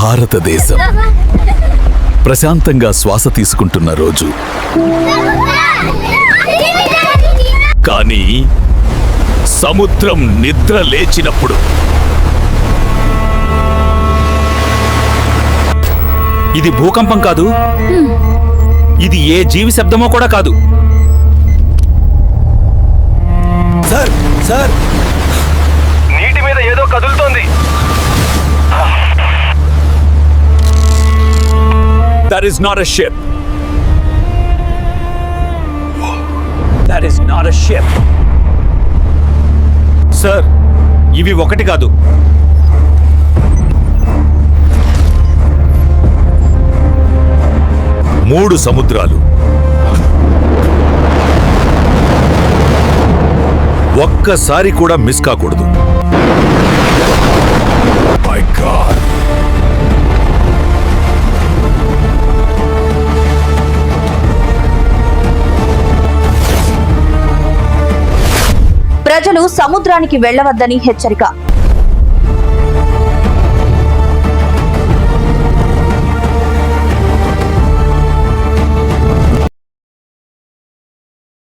భారతదేశం. ప్రశాంతంగా శ్వాస తీసుకుంటున్న రోజు. కానీ సముద్రం నిద్ర లేచినప్పుడు. ఇది భూకంపం కాదు. ఇది ఏ జీవి శబ్దమో కూడా కాదు. Sir sir. That is not a ship. That is not a ship. Sir ఇవి ఒకటి కాదు మూడు సముద్రాలు ఒక్కసారి కూడా మిస్ కాకూడదు ప్రజలు సముద్రానికి వెళ్ళవద్దని హెచ్చరిక.